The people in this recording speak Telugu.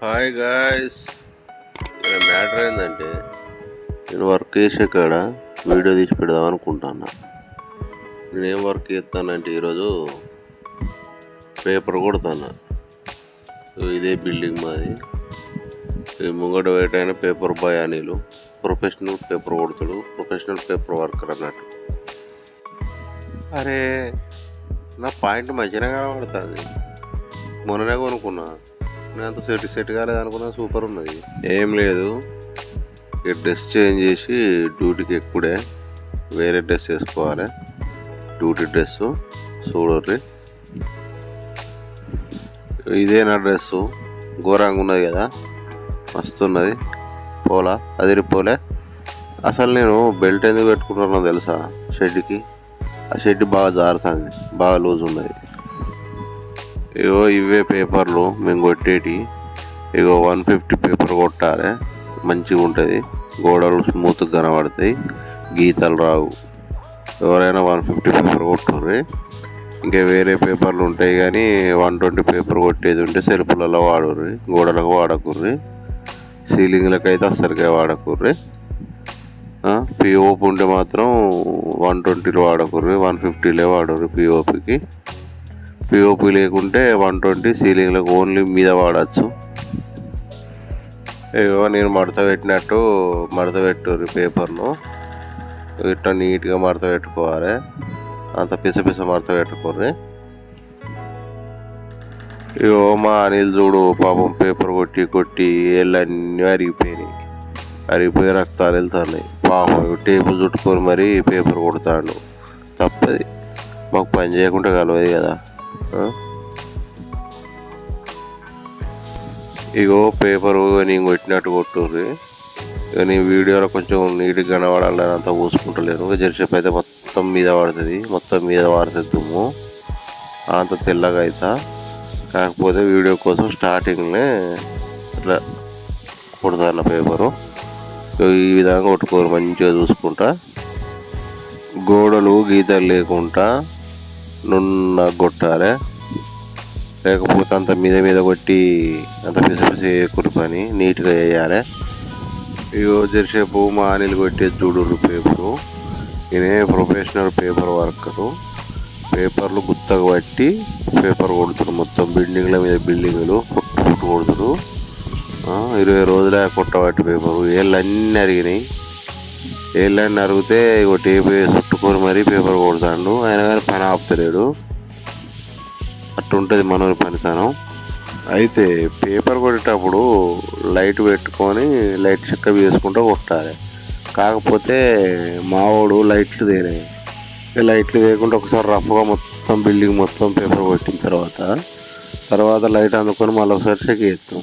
Hi guys. ఇక్కడ మ్యాటర్ ఏంటంటే నేను వర్క్ చేసే కాడ వీడియో తీసి పెడదాం అనుకుంటున్నా. నేను ఏం వర్క్ చేస్తానంటే ఈరోజు పేపర్ కొడతాను ఇదే బిల్డింగ్ మాది. ఈ ముంగట వేటైన paper boy Anil professional paper కొడతాడు ప్రొఫెషనల్ పేపర్ వర్కర్ అన్నట్టు. అరే నా పాయింట్ మంచిగా కనబడుతుంది. మొన్ననే కొనుక్కున్నా. అంత సెట్ సెట్ కాలేదు అనుకున్నా సూపర్ ఉన్నది. ఏం లేదు. ఈ డ్రెస్ చేంజ్ చేసి డ్యూటీకి ఎక్కుడే వేరే డ్రెస్ వేసుకోవాలి. డ్యూటీ డ్రెస్ చూడర్రి ఇదే నా డ్రెస్సు ఘోరంగా ఉన్నది కదా. మస్తున్నది పోలా? అదిరి పోలే. అసలు నేను బెల్ట్ ఎందుకు పెట్టుకుంటున్నా తెలుసా షెడ్కి ఆ షెడ్ బాగా జారుతుంది. బాగా లూజ్ ఉన్నది. ఇగో ఇవే పేపర్లు మేము కొట్టేటి. ఇగో వన్ ఫిఫ్టీ పేపర్ కొట్టాలి. మంచిగా ఉంటుంది. గోడలు స్మూత్గా కనబడతాయి. గీతలు రావు. ఎవరైనా వన్ ఫిఫ్టీ పేపర్ కొట్టుర్రి ఇంకా వేరే పేపర్లు ఉంటాయి కానీ వన్ ట్వంటీ పేపర్ కొట్టేది ఉంటే సెల్ఫ్లలో వాడుర్రి. గోడలకు వాడకుర్రి. సీలింగ్లకు అయితే అస్సలుగా వాడకుర్రి పిఓపి ఉంటే మాత్రం వన్ ట్వంటీలో వాడకుర్రి. వన్ ఫిఫ్టీలే వాడుర్రి పిఓపికి పిఓపి లేకుంటే వన్ ట్వంటీ సీలింగ్లకు ఓన్లీ మీద వాడచ్చు. ఏవో నేను మడత పెట్టినట్టు మడత పెట్టుర్రి పేపర్ను. ఇట్లా నీట్గా మడత పెట్టుకోవాలి. అంత పిస పిస మడత పెట్టుకోర్రి. ఇగో మా అనిల్ చూడు పాపం పేపర్ కొట్టి కొట్టి ఏళ్ళన్నీ అరిగిపోయినాయి. అరిగిపోయి రక్తాలు వెళ్తున్నాయి. పాపం టేబుల్ చుట్టుకొని మరీ పేపర్ కొడతాడు. తప్పది. మాకు పని చేయకుండా కలవదు కదా. ఇగో పేపరు నేను కొట్టినట్టు కొట్టుర్రి. ఇక నీ వీడియోలో కొంచెం నీట్గా కనబడాలని అంతా పూసుకుంటలేను ఇక అయితే మొత్తం మీద పడుతుంది. మొత్తం మీద పడుతుంది దుమ్ము. అంత తెల్లగా అవుతా కాకపోతే వీడియో కోసం స్టార్టింగ్నే ఇట్లా కొడతాను పేపరు. ఈ విధంగా కొట్టుకోరు. మంచిగా చూసుకుంటా. గోడలు గీతలు లేకుండా నున్న కొట్టాలి లేకపోతే అంత మీద మీద కొట్టి అంత పిసి కురుకొని పని నీట్గా వేయాలి. ఇగో జరిసేపు మా అనిల్ కొట్టే చూడు పేపరు. ఈయనే ప్రొఫెషనల్ పేపర్ వర్కరు. పేపర్లు గుత్తగా పట్టి పేపర్ కొడుతురు మొత్తం. బిల్డింగ్ల మీద బిల్డింగులు పుట్టు పుట్టు కొడుతురు ఇరవై రోజులే కొట్టబట్టి పేపరు. ఏళ్ళు అన్నీ అరిగినాయి. ఏళ్ళన్నీ అడిగితే ఇగో టేప్ వేసి చుట్టుకొని మరీ పేపర్ కొడతాడు. ఆయన కానీ పని ఆపుతలేడు. అట్టుంటుంది మనోని పనితనం. అయితే పేపర్ కొట్టేటప్పుడు లైట్ పెట్టుకొని లైట్ చెక్క వేసుకుంటూ కొట్టాలి. కాకపోతే మావాడు లైట్లు తేనే లైట్లు తేయకుండా ఒకసారి రఫ్గా మొత్తం బిల్డింగ్ మొత్తం పేపర్ కొట్టిన తర్వాత తర్వాత లైట్ అందుకొని మళ్ళీ ఒకసారి చెక్ చేస్తాం.